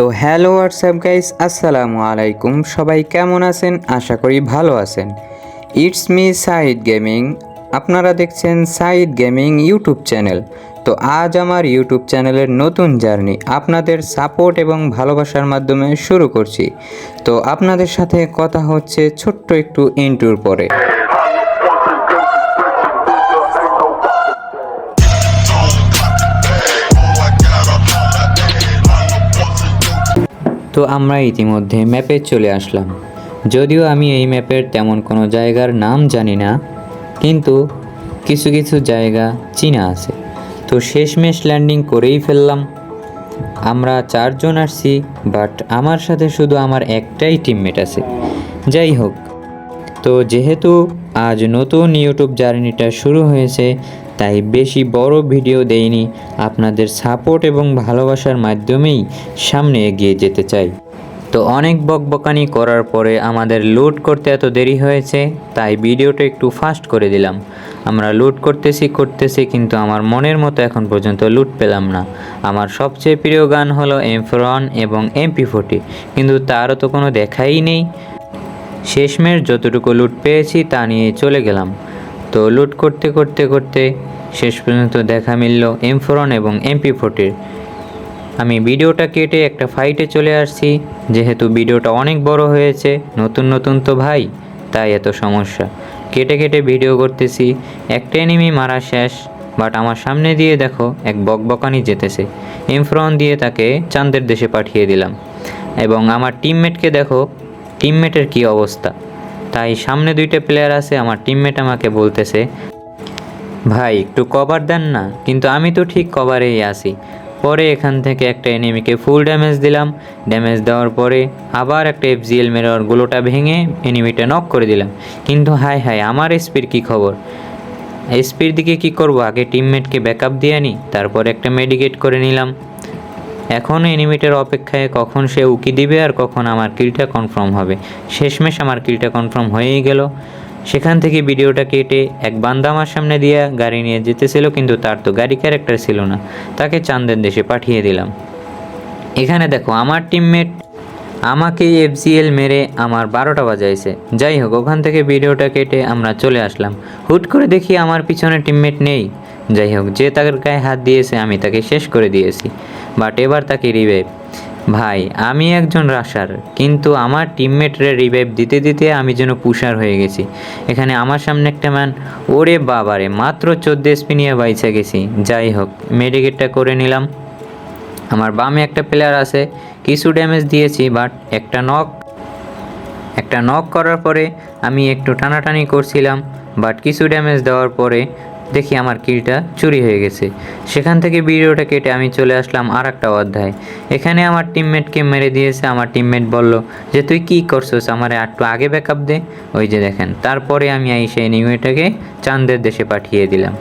তো hello WhatsApp guys আসসালামু আলাইকুম। সবাই কেমন আছেন? আশা করি ভালো আছেন। ইটস মি সাইদ গেমিং আপনারা দেখছেন সাইদ গেমিং ইউটিউব চ্যানেল তো আজ আমার ইউটিউব চ্যানেলের নতুন জার্নি আপনাদের সাপোর্ট এবং ভালোবাসার মাধ্যমে শুরু করছি। তো আপনাদের সাথে কথা হচ্ছে ছোট্ট একটু ইন্টুর পরে। তো আমরা ইতিমধ্যে ম্যাপে চলে আসলাম। যদিও আমি এই ম্যাপের তেমন কোনো জায়গার নাম জানি না, কিন্তু কিছু কিছু জায়গা চিনা আছে। তো শেষমেশ ল্যান্ডিং করেই ফেললাম। আমরা চারজন আসছি, বাট আমার সাথে শুধু আমার একটাই টিমমেট আছে। যাই হোক, তো যেহেতু আজ নতুন ইউটিউব জার্নিটা শুরু হয়েছে তাই বেশি বড় ভিডিও দেইনি। আপনাদের সাপোর্ট এবং ভালোবাসার মাধ্যমেই সামনে এগিয়ে যেতে চাই। তো অনেক বকবকানি করার পরে আমাদের লুট করতে এত দেরি হয়েছে, তাই ভিডিওটা একটু ফাস্ট করে দিলাম। আমরা লুট করতেছি করতেছি, কিন্তু আমার মনের মতো এখন পর্যন্ত লুট পেলাম না। আমার সবচেয়ে প্রিয় গান হলো এমফ্রন এবং এমপি ফোর্টি কিন্তু তারও তো কোনো দেখাই নেই। শেষমেশ যতটুকু লুট পেয়েছি তা নিয়ে চলে গেলাম। তো লুট করতে করতে করতে শেষ পর্যন্ত দেখা মিলল এমফোরন এবং এমপি ফোর্টির আমি ভিডিওটা কেটে একটা ফাইটে চলে আসছি, যেহেতু ভিডিওটা অনেক বড় হয়েছে, নতুন নতুন তো ভাই, তাই এত সমস্যা। কেটে কেটে ভিডিও করতেছি, একটা এনিমি মারা শেষ বাট আমার সামনে দিয়ে দেখো এক বকবকানি যেতেছে। এমফ্রন দিয়ে তাকে চাঁদের দেশে পাঠিয়ে দিলাম। এবং আমার টিমমেটকে দেখো টিমমেটের কি অবস্থা? তাই সামনে দুইটা প্লেয়ার আছে, আমার টিমমেট আমাকে বলতেছে, ভাই, একটু কভার দেন না, কিন্তু আমি তো ঠিক কভারেই আসি পরে এখান থেকে একটা এনিমিকে ফুল ড্যামেজ দিলাম। ড্যামেজ দেওয়ার পরে আবার একটা এফজিএল মেরে ওর গুলোটা ভেঙে এনিমিটা নক করে দিলাম। কিন্তু হাই হাই আমার এসপির কি খবর? এসপির দিকে কি করব? আগে টিমমেটকে ব্যাকআপ দিয়ে আনি তারপর একটা মেডিকেট করে নিলাম। এখন এনিমিটার অপেক্ষায় কখন সে উকি দিবে আর কখন আমার কিলটা কনফার্ম হবে। শেষমেশ আমার কিলটা কনফার্ম হয়েই গেল। সেখান থেকে ভিডিওটা কেটে এক বান্দা আমার সামনে দিয়ে গাড়ি নিয়ে যেতেছিল, কিন্তু তার তো গাড়ি ক্যারেক্টার ছিল না। তাকে চান্দের দেশে পাঠিয়ে দিলাম। এখানে দেখো, আমার টিমমেট আমাকে এফজিএল মেরে আমার বারোটা বাজাইছে। যাই হোক, ওখান থেকে ভিডিওটা কেটে আমরা চলে আসলাম। হুট করে দেখি আমার পিছনে টিমমেট নেই। যাই হোক, যে তার গায়ে হাত দিয়েছে, আমি তাকে শেষ করে দিয়েছি। বাট এবার তাকে রিভাইভ ভাই, আমি একজন রাশার কিন্তু আমার টিমমেটরে রিভাইভ দিতে দিতে আমি যেন পুষার হয়ে গেছি। এখানে আমার সামনে একটা ম্যান ওরে বাবারে, মাত্র চোদ্দ এসপি নিয়ে গেছি। যাই হোক মেডিকেটটা করে নিলাম। আমার বামে একটা প্লেয়ার আছে, কিছু ড্যামেজ দিয়েছি বাট একটা নক একটা নক করার পরে আমি একটু টানাটানি করছিলাম বাট কিছু ড্যামেজ দেওয়ার পরে দেখি আমার কিলটা চুরি হয়ে গেছে। সেখান থেকে ভিডিওটা কেটে আমি চলে আসলাম আর একটা অধ্যায়। এখানে আমার টিমমেটকে মেরে দিয়েছে, আমার টিমমেট বলল যে, তুই কী করছস? আমার একটু আগে ব্যাকআপ দে। ওই যে দেখেন, তারপরে আমি এই সেই নিউটাকে চাঁদের দেশে পাঠিয়ে দিলাম।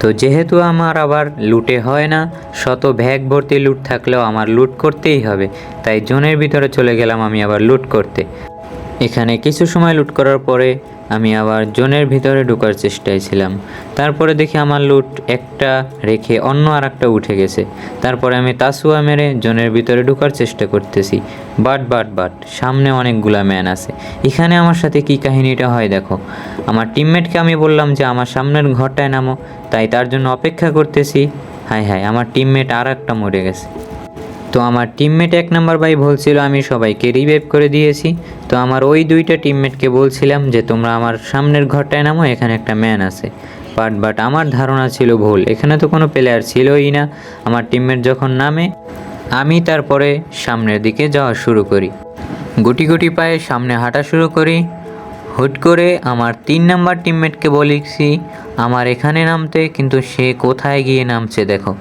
তো যেহেতু আমার আবার লুটে হয় না, শত ভ্যাগ ভর্তি লুট থাকলেও আমার লুট করতেই হবে, তাই জোনের ভিতরে চলে গেলাম আমি আবার লুট করতে। এখানে কিছু সময় লুট করার পরে আমি আবার জোনের ভিতরে ঢোকার চেষ্টায় ছিলাম। তারপরে দেখি আমার লুট একটা রেখে অন্য আর একটা উঠে গেছে। তারপরে আমি তাসুয়া মেরে জোনের ভিতরে ঢোকার চেষ্টা করতেছি। বাট বাট বাট, সামনে অনেকগুলা ম্যান আছে। এখানে আমার সাথে কি কাহিনীটা হয় দেখো। আমার টিমমেটকে আমি বললাম যে, আমার সামনের ঘরটায় নামো। তাই তার জন্য অপেক্ষা করতেছি। হাই হাই আমার টিমমেট আর একটা মরে গেছে। তো আমার টিমমেট এক নাম্বার ভাই বলছিল, আমি সবাইকে রিভাইভ করে দিয়েছি। তো আমার ওই দুইটা টিমমেটকে বলছিলাম যে, তোমরা আমার সামনের ঘরটায় নামো, এখানে একটা ম্যান আছে। বাট বাট আমার ধারণা ছিল ভুল। এখানে তো কোনো প্লেয়ার ছিলই না। আমার টিমমেট যখন নামে, আমি তারপরে সামনের দিকে যাওয়া শুরু করি। গুটি গুটি পায়ে সামনে হাঁটা শুরু করি। হুট করে আমার তিন নাম্বার টিমমেটকে বলেছি, আমার এখানে নামতে, কিন্তু সে কোথায় গিয়ে নামছে দেখো।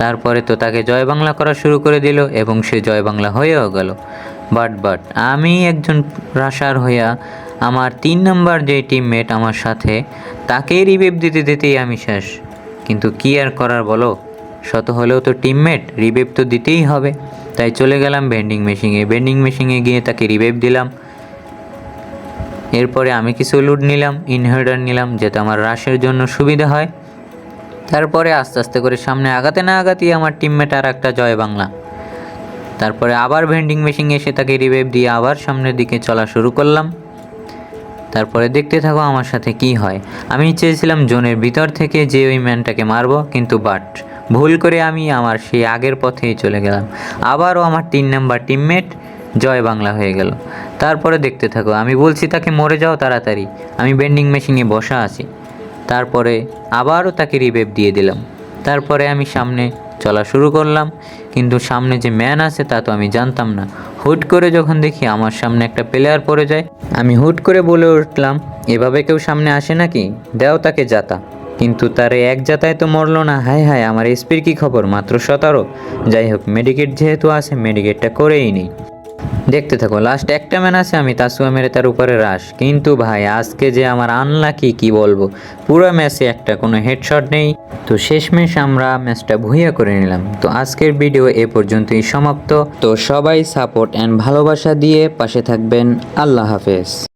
তারপরে তো তাকে জয় বাংলা করা শুরু করে দিল এবং সে জয় বাংলা হয়েও গেল। বাট বাট আমি একজন রাশার হইয়া আমার তিন নাম্বার যে টিমমেট আমার সাথে তাকে রিভেভ দিতে দিতেই আমি শেষ। কিন্তু কি আর করার বলো? শত হলেও তো টিমমেট রিভেভ তো দিতেই হবে। তাই চলে গেলাম ভেন্ডিং মেশিনে ভেন্ডিং মেশিনে গিয়ে তাকে রিভেভ দিলাম। এরপরে আমি কিছু লুট নিলাম ইনভার্টার নিলাম, যাতে আমার রাশের জন্য সুবিধা হয়। তারপরে আস্তে আস্তে করে সামনে আগাতে না আগাতেই আমার টিমমেট আর একটা জয় বাংলা। তারপরে আবার ভেন্ডিং মেশিন এসে তাকে রিভাইভ দিয়ে আবার সামনের দিকে চলা শুরু করলাম। তারপরে দেখতে থাকো আমার সাথে কি হয়। আমি চেয়েছিলাম জোনের ভিতর থেকে যে ওই ম্যানটাকে মারবো, কিন্তু বাট ভুল করে আমি আমার সেই আগের পথেই চলে গেলাম। আবারও আমার তিন নাম্বার টিমমেট জয় বাংলা হয়ে গেল। তারপরে দেখতে থাকো, আমি বলছি তাকে মরে যাও তাড়াতাড়ি। আমি বেন্ডিং মেশিনে বসা আছি। তারপরে আবারও তাকে রিভেভ দিয়ে দিলাম। তারপরে আমি সামনে চলা শুরু করলাম, কিন্তু সামনে যে ম্যান আছে তা তো আমি জানতাম না। হুট করে যখন দেখি আমার সামনে একটা প্লেয়ার পড়ে যায়, আমি হুট করে বলে উঠলাম, এভাবে কেউ সামনে আসে নাকি? দেও তাকে যাতা। কিন্তু তার এক যাতায় তো মরলো না। হায় হায়, আমার এসপির কি খবর? মাত্র সতেরো। যাই হোক মেডিকেট যেহেতু আছে মেডিকেটটা করেই নেই। দেখতে থাকো লাস্ট একটা ম্যান আছে আমি তাসুয়া মেরে তার উপরে রাস কিন্তু ভাই, আজকে যে আমার আনলাকি কি বলব? পুরো ম্যাচে একটা, কোনো হেডশট নেই। তো শেষমেশ আমরা ম্যাচটা ভুইয়া করে নিলাম। তো আজকের ভিডিও এ পর্যন্তই সমাপ্ত। তো সবাই সাপোর্ট অ্যান্ড ভালোবাসা দিয়ে পাশে থাকবেন। আল্লাহ হাফেজ।